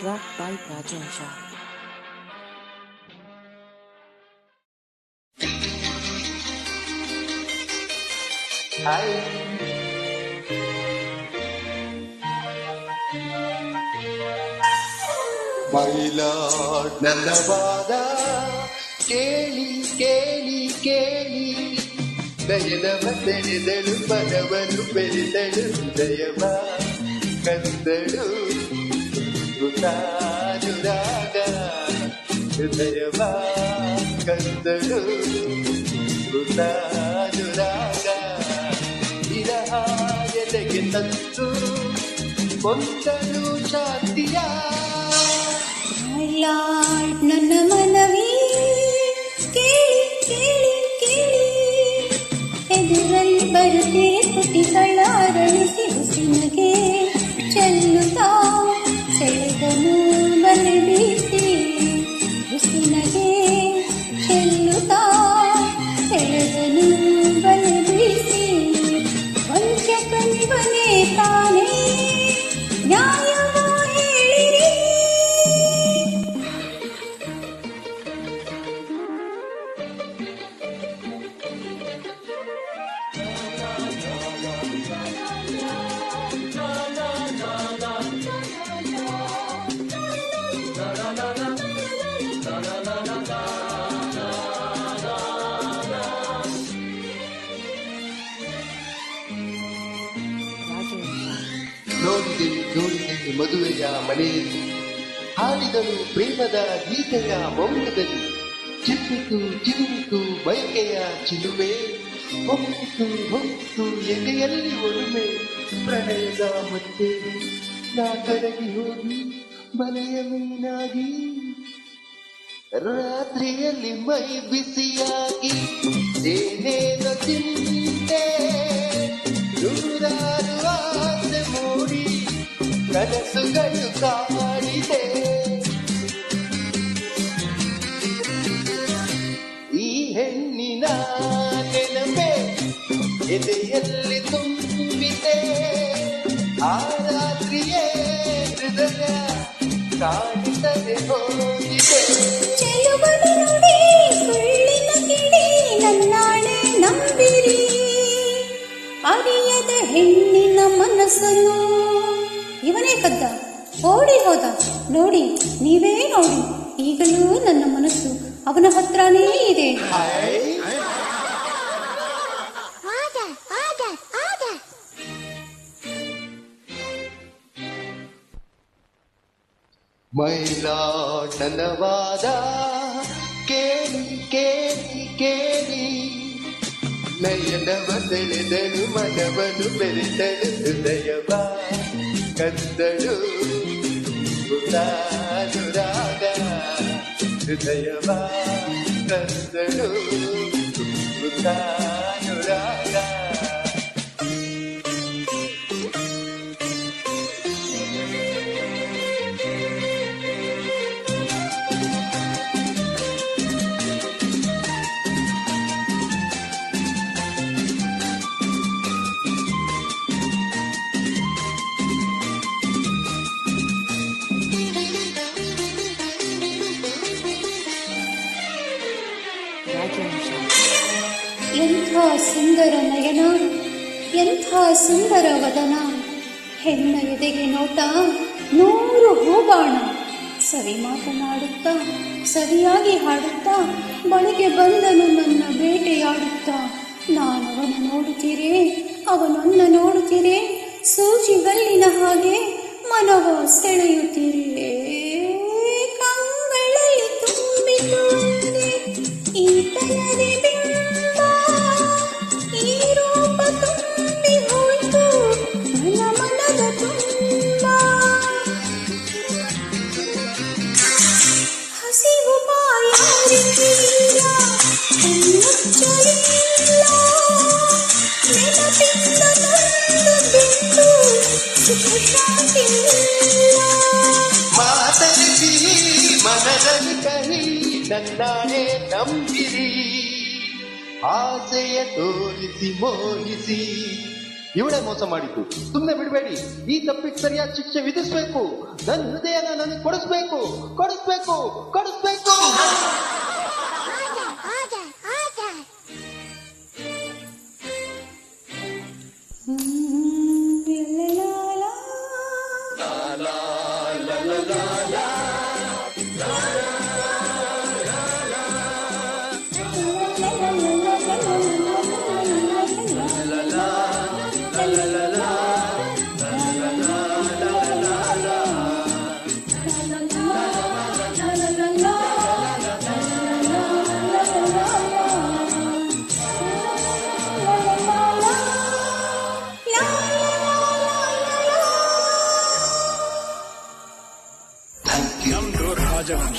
Track by Rajansha. My lord ನನ್ನ ವಾದ ಕೇಳಿ ಕೇಳಿ ಕೇಳಿ ದಯದವ ತೆರೆದಳು ಮನವನ್ನು ಬೆಳೆದಳು ದಯವ ಕಂದಳು ಗುಣಾನುರಾಗ ಹೃದಯವ ಕಂದಳು ಗುಣಾನುರಾಗ ವಿರಹ ಎದೆಗೆ ತಂದು ಕೊಂದಳು ಶಾಂತಿಯ ನನ್ನ ಮನವಿ ಕೇಳಿ ಕೇಳಿ ಅರಳಿಸಿ ಹುಸಿನಗೆ ಚೆಲ್ಲುತ್ತಾ ಮದುವೆಯ ಮನೆಯಲ್ಲಿ ಹಾಡಿದಳು ಪ್ರೇಮದ ಗೀತೆಯ ಮೌಲ್ಯದಲ್ಲಿ ಚಿಪ್ಪಿತು ಚಿಗುರಿತು ಬೈಕೆಯ ಚಿಲುಮೆ, ಹೊಮ್ಮಿತು ಹೊಮ್ಮಿತು ಎದೆಯಲ್ಲಿ ಒಲುಮೆ, ಪ್ರಣಯದ ಮತ್ತೆ ನಾ ಕರಗಿ ಹೋಗಿ ಮನೆಯ ಮೀನಾಗಿ. ರಾತ್ರಿಯಲ್ಲಿ ಮೈ ಬಿಸಿಯಾಗಿ ಏನೇನು ಚಿಂತೆ ಹೆಣ್ಣಿನ ನೆನಪೆ ಎದೆಯಲ್ಲಿ ತುಂಬಿದೆ. ಆ ರಾತ್ರಿಯೇ ಹೃದಯ ಕಾಣಿಸದೆ ಹೋಗಿದೆ. ನಂಬಿರಿ. ಅರಿಯದ ಹೆಣ್ಣಿನ ಮನಸ್ಸನ್ನು ಇವನೇ ಕದ್ದ. ಓಡಿ ಹೋದ. ನೋಡಿ, ನೀವೇ ನೋಡಿ. ಈಗಲೂ ನನ್ನ ಮನಸ್ಸು ಅವನ ಹತ್ರನೇ ಇದೆ ಮೈಲಾಟನವಾದ ಕೇಳಿ ಕೇಳಿ ಕೇಳಿ ನಯನವ ಸೆಳೆದಳು ಮನವನು ಬೆರೆದಳು ಹೃದಯವ ಕಂದಳು ಗುಣಾನುರಾಗ ಹೃದಯವ ಕಂದಳು ಗುಣಾನುರಾಗ ಎಂಥ ಸುಂದರ ನಯನ, ಎಂಥ ಸುಂದರ ವದನ. ಹೆಣ್ಣ ಎದೆಗೆ ನೋಟ, ನೂರು ಹೂಬಾಣ. ಸರಿ ಮಾತನಾಡುತ್ತಾ ಸರಿಯಾಗಿ ಹಾಡುತ್ತಾ ಬಳಿಗೆ ಬಂದನು ನನ್ನ ಬೇಟೆಯಾಡುತ್ತಾ. ನಾನವನ ನೋಡುತ್ತೀರೇ ಅವನನ್ನ ನೋಡುತ್ತೀರೇ. ಸೂಜಿಗಲ್ಲಿನ ಹಾಗೆ ಮನವ ಸೆಳೆಯುತ್ತೀರೇ ಕಹಿ ನಂಬಿರಿ. ಆಸೆಯ ತೋರಿಸಿ ಮೋಹಿಸಿ ಇವಳೇ ಮೋಸ ಮಾಡಿದ್ದು ಸುಮ್ಮನೆ ಬಿಡಬೇಡಿ. ಈ ತಪ್ಪಿಗೆ ಸರಿಯಾದ ಶಿಕ್ಷೆ ವಿಧಿಸ್ಬೇಕು. ನನ್ನ ಹೃದಯನ ನನಗೆ ಕೊಡಿಸ್ಬೇಕು ಕೊಡಿಸ್ಬೇಕು. ಕೊಡಿಸ್ಬೇಕು. la la la.